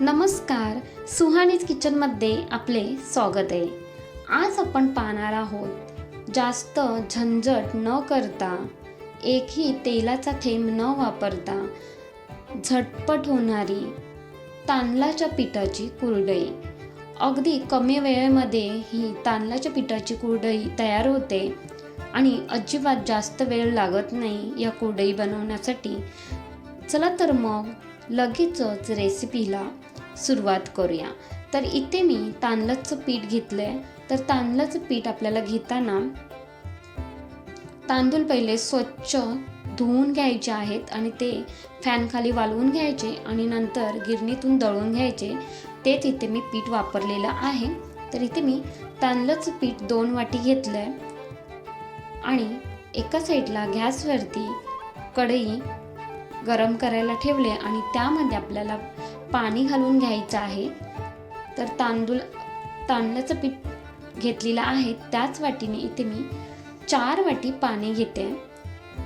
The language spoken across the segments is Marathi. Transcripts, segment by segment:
नमस्कार सुहानीज किचनमध्ये आपले स्वागत आहे. आज आपण पाहणार आहोत जास्त झंझट न करता एकही तेलाचा थेंब न वापरता झटपट होणारी तांदळाच्या पिठाची कुरडई. अगदी कमी वेळेमध्ये ही तांदळाच्या पिठाची कुरडई तयार होते आणि अजिबात जास्त वेळ लागत नाही या कुरडई बनवण्यासाठी. चला तर मग लगेचच रेसिपीला सुरुवात करूया. तर इथे मी तांदळाचं पीठ घेतलं आहे तर तांदळाचं पीठ आपल्याला घेताना तांदूळ पहिले स्वच्छ धुवून घ्यायचे आहेत आणि ते फॅनखाली वाळवून घ्यायचे आणि नंतर गिरणीतून दळून घ्यायचे. तेच इथे मी पीठ वापरलेलं आहे. तर इथे मी तांदळाचं पीठ दोन वाटी घेतलं आहे आणि एका साईडला गॅसवरती कढई गरम करायला ठेवले आणि त्यामध्ये आपल्याला पाणी घालून घ्यायचं आहे. तर तांदूळ तांदळाचं पीठ घेतलेलं आहे. त्याच वाटीने इथे मी चार वाटी पाणी घेते.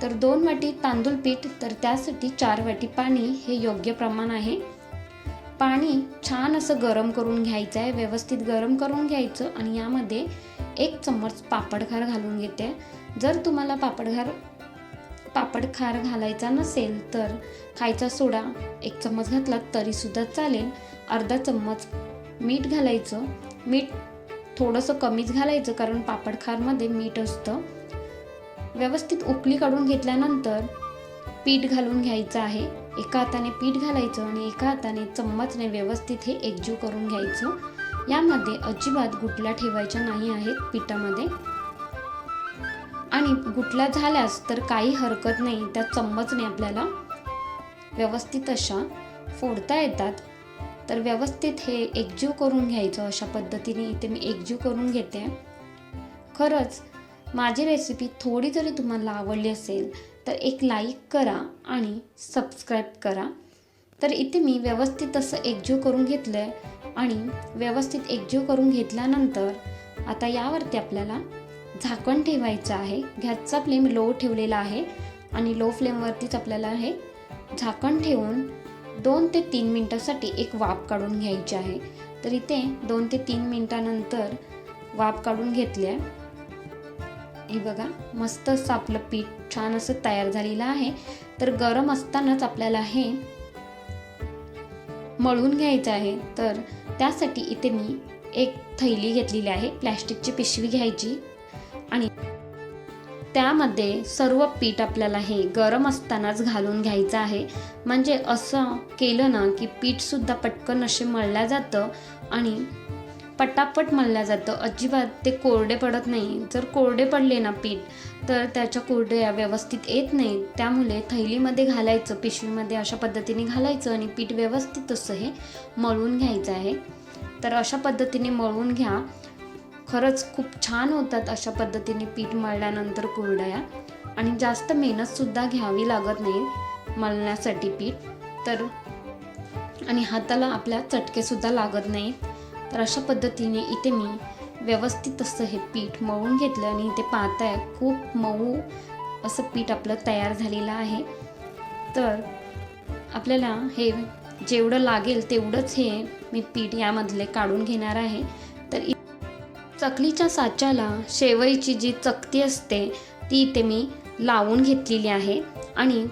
तर दोन वाटी तांदूळ पीठ तर त्यासाठी चार वाटी पाणी हे योग्य प्रमाण आहे. पाणी छान असं गरम करून घ्यायचं आहे. व्यवस्थित गरम करून घ्यायचं आणि यामध्ये एक चम्मच पापडखार घालून घेते. जर तुम्हाला पापडखार पापड खार घालायचा नसेल तर खायचा सोडा. एक चम्मच घातला तरीसुद्धा चालेल. अर्धा चम्मच मीठ घालायचं. मीठ थोडंसं कमीच घालायचं कारण पापड खारमध्ये मीठ असतं. व्यवस्थित उकळी काढून घेतल्यानंतर पीठ घालून घ्यायचं आहे. एका हाताने पीठ घालायचं आणि एका हाताने चम्मचने व्यवस्थित हे एकजीव करून घ्यायचं. यामध्ये अजिबात गुटल्या ठेवायच्या नाही आहेत पिठामध्ये. आणि गुटला झाल्यास तर काही हरकत नाही. त्या चम्मचने आपल्याला. व्यवस्थित अशा फोडता येतात. तर व्यवस्थित हे एकजीव करून घ्यायचं अशा पद्धतीने. इथे मी एकजीव करून घेते. खरंच माझी रेसिपी थोडी जरी तुम्हाला आवडली असेल तर एक लाईक करा आणि सबस्क्राईब करा. तर इथे मी व्यवस्थित असं एकजीव करून घेतलं आहे आणि व्यवस्थित एकजीव करून घेतल्यानंतर आता यावरती आपल्याला झाकण ठेवायचं आहे. गॅसचा फ्लेम लो ठेवलेला आहे आणि लो फ्लेमवरतीच आपल्याला हे झाकण ठेवून दोन ते तीन मिनटासाठी एक वाफ काढून घ्यायची आहे. तर इथे दोन ते तीन मिनटानंतर वाफ काढून घेतली आहे हे बघा मस्त असं आपलं पीठ छान असं तयार झालेलं आहे. तर गरम असतानाच आपल्याला हे मळून घ्यायचं आहे. तर त्यासाठी इथे मी एक थैली घेतलेली आहे. प्लॅस्टिकची पिशवी घ्यायची. आणि त्यामध्ये सर्व पीठ आपल्याला हे गरम असतानाच घालून घ्यायचं आहे. म्हणजे असं केलं ना की पीठसुद्धा पटकन असे मळल्या जातं आणि पटापट मळल्या जातं. अजिबात ते कोरडे पडत नाही. जर कोरडे पडले ना पीठ तर त्याच्या कोरड्या व्यवस्थित येत नाही त्यामुळे थैलीमध्ये घालायचं पिशवीमध्ये अशा पद्धतीने घालायचं आणि पीठ व्यवस्थित असं हे मळून घ्यायचं आहे. तर अशा पद्धतीने मळून घ्या. खरंच खूप छान होतात अशा पद्धतीने पीठ मळल्यानंतर कुरडया. आणि जास्त मेहनतसुद्धा घ्यावी लागत नाही मळण्यासाठी पीठ. तर आणि हाताला आपल्या चटकेसुद्धा लागत नाहीत तर अशा पद्धतीने इथे मी व्यवस्थित असं हे पीठ मळून घेतलं आणि इथे पाहताय खूप मऊ असं पीठ आपलं तयार झालेलं आहे. तर आपल्याला हे जेवढं लागेल तेवढंच हे मी पीठ यामधले काढून घेणार आहे. चकलीच्या साच्याला शेवईची जी चकती असते ती इथे मी लावून घेतलेली आहे. आणि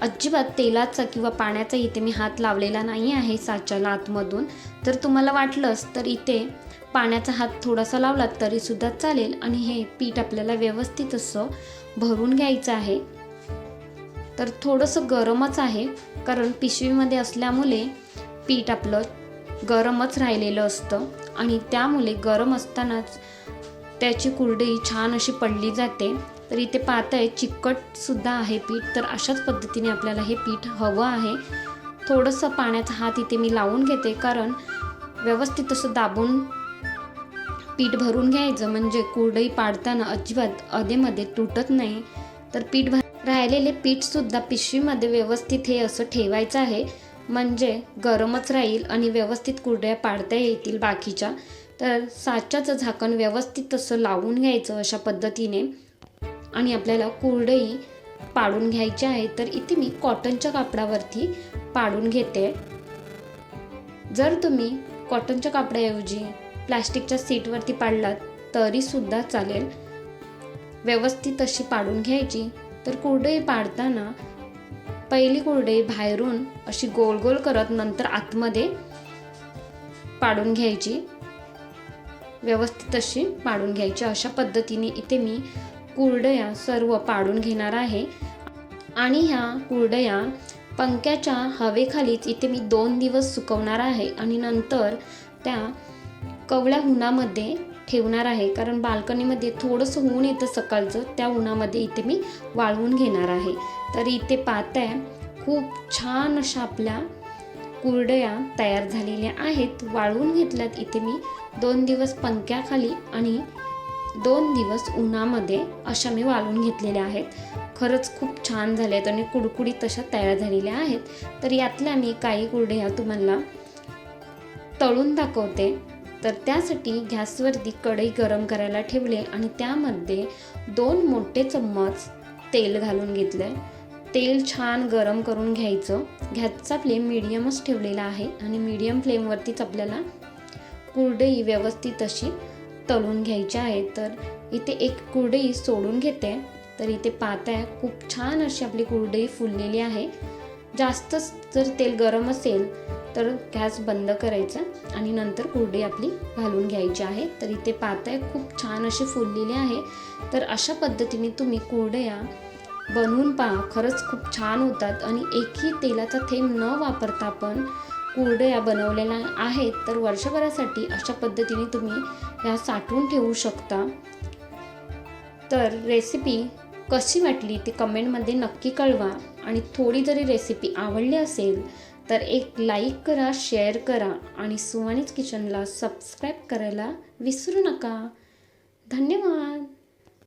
अजिबात तेलाचा किंवा पाण्याचा इथे मी हात लावलेला नाही आहे साच्याला आतमधून. जर तुम्हाला वाटलंच तर इथे पाण्याचा हात थोडासा लावला तरीसुद्धा चालेल. आणि हे पीठ आपल्याला व्यवस्थित असं भरून घ्यायचं आहे. तर थोडंसं गरमच आहे कारण पिशवीमध्ये असल्यामुळे पीठ आपलं गरमच राहिलेलं असतं आणि त्यामुळे गरम असतानाच त्याची कुरडई छान अशी पडली जाते. तर इथे पाहताय चिकटसुद्धा आहे पीठ तर अशाच पद्धतीने आपल्याला हे पीठ हवं आहे. थोडंसं पाण्याचा हात इथे मी लावून घेते कारण व्यवस्थित असं दाबून पीठ भरून घ्यायचं म्हणजे कुरडई पाडताना अजिबात अधेमध्ये तुटत नाही. तर पीठ भर राहिलेले पीठसुद्धा पिशवीमध्ये व्यवस्थित हे असं ठेवायचं आहे. म्हणजे गरमच राहील आणि व्यवस्थित कुरड्या पाडता येतील बाकीच्या तर साच्याचं झाकण व्यवस्थित तसं लावून घ्यायचं अशा पद्धतीने. आणि आपल्याला कुरडई पाडून घ्यायची आहे तर इथे मी कॉटनच्या कापडावरती पाडून घेते. जर तुम्ही कॉटनच्या कापडाऐवजी प्लॅस्टिकच्या सीटवरती पाडलात तरीसुद्धा चालेल. व्यवस्थित अशी पाडून घ्यायची. तर कुरडई पाडताना पहिली कुरडई बाहेरून अशी गोल गोल करत नंतर आतमध्ये पाडून घ्यायची. व्यवस्थित अशी पाडून घ्यायची. अशा पद्धतीने इथे मी कुरडया सर्व पाडून घेणार आहे. आणि ह्या कुरडया पंख्याच्या हवेखालीच इथे मी दोन दिवस सुकवणार आहे. आणि नंतर त्या कवळ्या उन्हामध्ये ठेवणार आहे. कारण बाल्कनीमध्ये थोडंसं ऊन येतं सकाळचं त्या उन्हामध्ये इथे मी वाळवून घेणार आहे. तर इथे पाहताय खूप छान अशा आपल्या कुरडया तयार झालेल्या आहेत. वाळवून घेतल्यात इथे मी दोन दिवस पंख्याखाली आणि दोन दिवस उन्हामध्ये अशा मी वाळवून घेतलेल्या आहेत. खरंच खूप छान झाल्या आहेत आणि कुडकुडीत तशा तयार झालेल्या आहेत. तर यातल्या मी काही कुरडया तुम्हाला तळून दाखवते. तर त्यासाठी गॅसवरती कढई गरम करायला ठेवले आणि त्यामध्ये दोन मोठे चम्मच तेल घालून घेतलं आहे तेल छान गरम करून घ्यायचं. गॅसचा फ्लेम मिडियमच ठेवलेला आहे आणि मिडियम फ्लेमवरतीच आपल्याला कुरडई व्यवस्थित अशी तळून घ्यायची आहे. तर इथे एक कुरडई सोडून घेते. तर इथे पाहताय खूप छान अशी आपली कुरडई फुललेली आहे. जास्तच जर तेल गरम असेल तर गॅस बंद करायचा आणि नंतर कोरडी आपली घालून घ्यायची आहे. तर इथे पाताय खूप छान अशी फुललेली आहे. तर अशा पद्धतीने तुम्ही कुरडया बनवून पहा. खरंच खूप छान होतात आणि एकही तेलाचा थेंब न वापरता पण कुरडया बनवलेल्या आहेत. तर वर्षभरासाठी अशा पद्धतीने तुम्ही ह्या साठवून ठेवू शकता. तर रेसिपी कशी वाटली ते कमेंटमध्ये नक्की कळवा. आणि थोडी जरी रेसिपी आवडली असेल तर एक लाईक करा शेअर करा आणि सुवानीज किचनला सबस्क्राईब करायला विसरू नका. धन्यवाद.